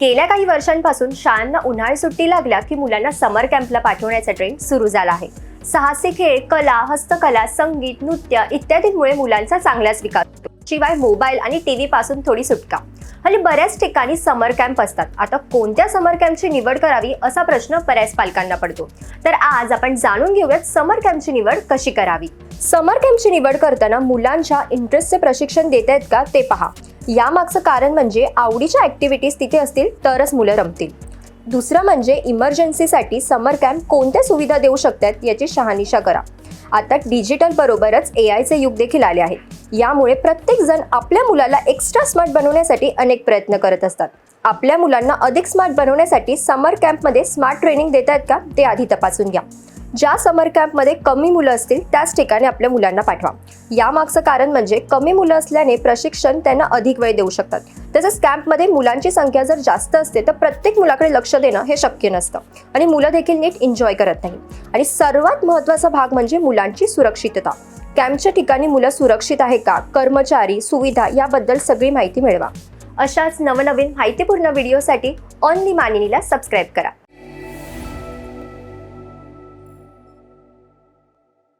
गेल्या काही वर्षांपासून शाळांना उन्हाळी सुट्टी लागल्या की मुलांना समर कॅम्पला पाठवण्याचा ट्रेंड सुरू झाला आहे. साहसी खेळ कला हस्तकला संगीत नृत्य इत्यादींमुळे मुलांचा चांगलाच विकास होतो. शिवाय मोबाईल आणि टी व्ही पासून थोडी सुटका. हल्ली बऱ्याच ठिकाणी समर कॅम्प असतात. आता कोणत्या समर कॅम्पची निवड करावी असा प्रश्न बऱ्याच पालकांना पडतो. तर आज आपण जाणून घेऊयात समर कॅम्पची निवड कशी करावी. समर कॅम्पची निवड करताना मुलांच्या इंटरेस्टचे प्रशिक्षण देत आहेत का ते पहा. यामागचं कारण म्हणजे आवडीच्या ॲक्टिव्हिटीज तिथे असतील तरच मुलं रमतील. दुसरं म्हणजे इमर्जन्सीसाठी समर कॅम्प कोणत्या सुविधा देऊ शकतात याची शहानिशा करा. आता डिजिटल बरोबरच ए आयचे युग देखील आले आहे. यामुळे प्रत्येक जण आपल्या मुलाला एक्स्ट्रा स्मार्ट बनवण्यासाठी अनेक प्रयत्न करत असतात. आपल्या मुलांना अधिक स्मार्ट बनवण्यासाठी समर कॅम्पमध्ये स्मार्ट ट्रेनिंग देत आहेत का ते आधी तपासून घ्या. ज्या समर कॅम्पमध्ये कमी मुलं असतील त्याच ठिकाणी आपल्या मुलांना पाठवा. यामागचं कारण म्हणजे कमी मुलं असल्याने प्रशिक्षण त्यांना अधिक वेळ देऊ शकतात. तसंच कॅम्पमध्ये मुलांची संख्या जर जास्त असते तर प्रत्येक मुलाकडे लक्ष देणं हे शक्य नसतं. आणि मुलं देखील नीट एन्जॉय करत नाही आणि सर्वात महत्त्वाचा भाग म्हणजे मुलांची सुरक्षितता. कॅम्पच्या ठिकाणी मुलं सुरक्षित आहे का? कर्मचारी सुविधा याबद्दल सगळी माहिती मिळवा. अशाच नवनवीन माहितीपूर्ण व्हिडिओसाठी ऑनली मानिनीला सबस्क्राईब करा.